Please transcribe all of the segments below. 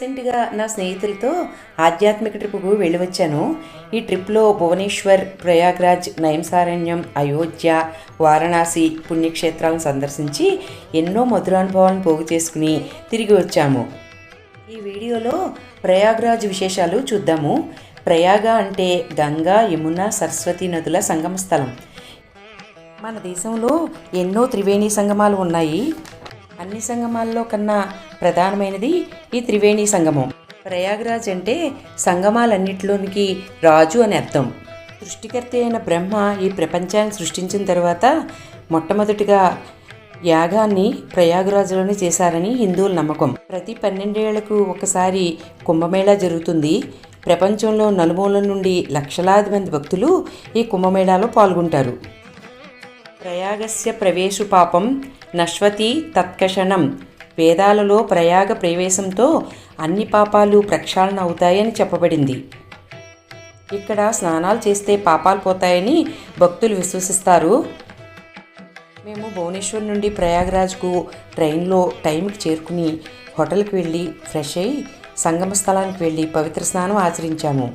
రీసెంట్గా నా స్నేహితులతో ఆధ్యాత్మిక ట్రిప్కు వెళ్ళి వచ్చాను ఈ ట్రిప్లో భువనేశ్వర్ ప్రయాగ్రాజ్ నయంసారణ్యం అయోధ్య వారణాసి పుణ్యక్షేత్రాలను సందర్శించి ఎన్నో మధురానుభవాలను పోగు చేసుకుని తిరిగి వచ్చాము. ఈ వీడియోలో ప్రయాగ్రాజ్ విశేషాలు చూద్దాము. ప్రయాగ అంటే గంగా యమున సరస్వతి నదుల సంగమ స్థలం మన దేశంలో ఎన్నో త్రివేణి సంగమాలు ఉన్నాయి. అన్ని సంగమాల్లో కన్నా ప్రధానమైనది ఈ త్రివేణి సంగమం. ప్రయాగరాజ్ అంటే సంగమాలన్నిటిలోనికి రాజు అని అర్థం. సృష్టికర్త అయిన బ్రహ్మ ఈ ప్రపంచాన్ని సృష్టించిన తర్వాత మొట్టమొదటిగా యాగాన్ని ప్రయాగరాజులోనే చేశారని హిందువుల నమ్మకం. ప్రతి పన్నెండేళ్ళకు ఒకసారి కుంభమేళా జరుగుతుంది. ప్రపంచంలో నలుమూల నుండి లక్షలాది మంది భక్తులు ఈ కుంభమేళాలో పాల్గొంటారు. ప్రయాగస్య ప్రవేశు పాపం నశ్వతి తత్కషణం. వేదాలలో ప్రయాగ ప్రవేశంతో అన్ని పాపాలు ప్రక్షాళన అవుతాయని చెప్పబడింది. ఇక్కడ స్నానాలు చేస్తే పాపాలు పోతాయని భక్తులు విశ్వసిస్తారు. మేము భువనేశ్వర్ నుండి ప్రయాగరాజ్కు ట్రైన్లో టైంకి చేరుకుని హోటల్కి వెళ్ళి ఫ్రెష్ అయ్యి సంగమ స్థలానికి వెళ్ళి పవిత్ర స్నానం ఆచరించాము.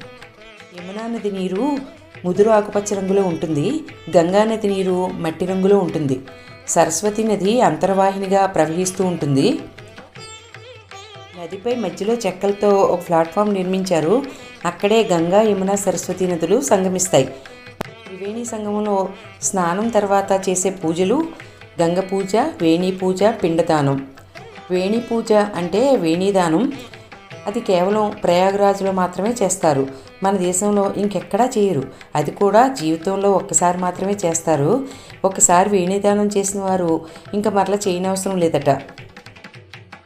యమునా నది నీరు ముదురు ఆకుపచ్చ రంగులో ఉంటుంది. గంగా నది నీరు మట్టి రంగులో ఉంటుంది. సరస్వతి నది అంతర్వాహినిగా ప్రవహిస్తూ ఉంటుంది. నదిపై మధ్యలో చెక్కలతో ఒక ప్లాట్ఫామ్ నిర్మించారు. అక్కడే గంగా యమున సరస్వతి నదులు సంగమిస్తాయి. త్రివేణి సంగమంలో స్నానం తర్వాత చేసే పూజలు గంగ పూజ వేణి పూజ పిండదానం. వేణి పూజ అంటే వేణీదానం. అది కేవలం ప్రయాగరాజులో మాత్రమే చేస్తారు. మన దేశంలో ఇంకెక్కడా చేయరు. అది కూడా జీవితంలో ఒక్కసారి మాత్రమే చేస్తారు. ఒకసారి వేణీదానం చేసిన వారు ఇంకా మరలా చేయనవసరం లేదట.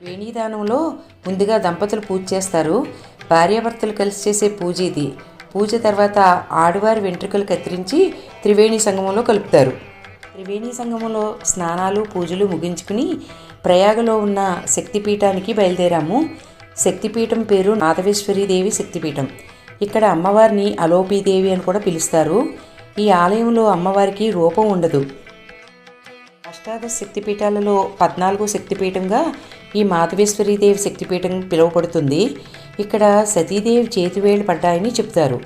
వేణీదానంలో ముందుగా దంపతులు పూజ చేస్తారు. భార్యాభర్తలు కలిసి చేసే పూజ ఇది. పూజ తర్వాత ఆడవారి వెంట్రుకలు కత్తిరించి త్రివేణి సంగమంలో కలుపుతారు. త్రివేణి సంగమంలో స్నానాలు పూజలు ముగించుకుని ప్రయాగలో ఉన్న శక్తిపీఠానికి బయలుదేరాము. శక్తిపీఠం పేరు నాదవేశ్వరీదేవి శక్తిపీఠం. ఇక్కడ అమ్మవారిని అలోపీదేవి అని కూడా పిలుస్తారు. ఈ ఆలయంలో అమ్మవారికి రూపం ఉండదు. అష్టాదశ శక్తిపీఠాలలో పద్నాలుగో శక్తిపీఠంగా ఈ మాధవేశ్వరీదేవి శక్తిపీఠం పిలువబడుతుంది. ఇక్కడ సతీదేవి చేతివేళ్ళు పడ్డాయని చెప్తారు.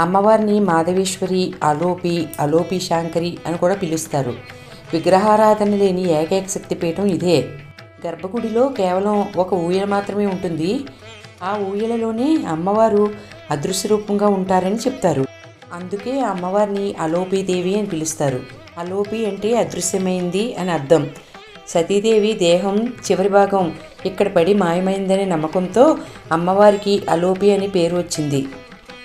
అమ్మవారిని మాధవేశ్వరి అలోపి అలోపి శాంకరి అని కూడా పిలుస్తారు. విగ్రహారాధన లేని ఏకైక శక్తిపీఠం ఇదే. గర్భగుడిలో కేవలం ఒక ఊయల మాత్రమే ఉంటుంది. ఆ ఊయలలోనే అమ్మవారు అదృశ్య రూపంగా ఉంటారని చెప్తారు. అందుకే అమ్మవారిని అలోపీదేవి అని పిలుస్తారు. అలోపి అంటే అదృశ్యమైంది అని అర్థం. సతీదేవి దేహం చివరి భాగం ఇక్కడ పడి మాయమైందనే నమ్మకంతో అమ్మవారికి అలోపి అని పేరు వచ్చింది.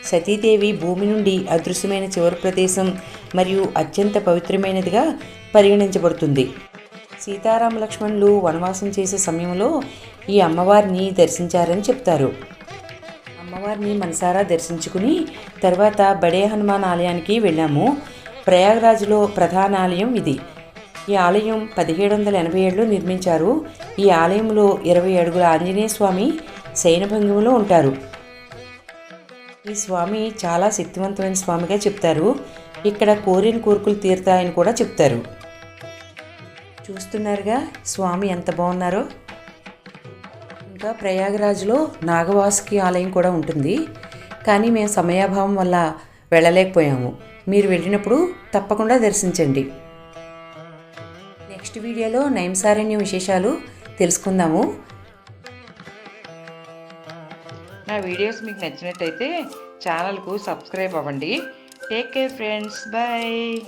సతీదేవి భూమి నుండి అదృశ్యమైన చివరి ప్రదేశం మరియు అత్యంత పవిత్రమైనదిగా పరిగణించబడుతుంది. సీతారామ లక్ష్మణులు వనవాసం చేసే సమయంలో ఈ అమ్మవారిని దర్శించారని చెప్తారు. అమ్మవారిని మనసారా దర్శించుకుని తర్వాత బడే హనుమాన్ ఆలయానికి వెళ్ళాము. ప్రయాగరాజ్లో ప్రధాన ఆలయం ఇది. ఈ ఆలయం పదిహేడు వందల ఎనభై ఏడులో నిర్మించారు. ఈ ఆలయంలో ఇరవై అడుగుల ఆంజనేయ స్వామి శయనభంగిమలో ఉంటారు. ఈ స్వామి చాలా శక్తివంతమైన స్వామిగా చెప్తారు. ఇక్కడ కోరిన కోరికలు తీరుతాయని కూడా చెప్తారు. చూస్తున్నారుగా. స్వామి ఎంత బాగున్నారో. ఇంకా ప్రయాగరాజ్లో నాగవాసుకి ఆలయం కూడా ఉంటుంది. కానీ మేము సమయాభావం వల్ల వెళ్ళలేకపోయాము. మీరు వెళ్ళినప్పుడు తప్పకుండా దర్శించండి. నెక్స్ట్ వీడియోలో నైంసారణ్య విశేషాలు తెలుసుకుందాము. నా వీడియోస్ మీకు నచ్చినట్టయితే ఛానల్కు సబ్స్క్రైబ్ అవ్వండి. Take care friends. బాయ్.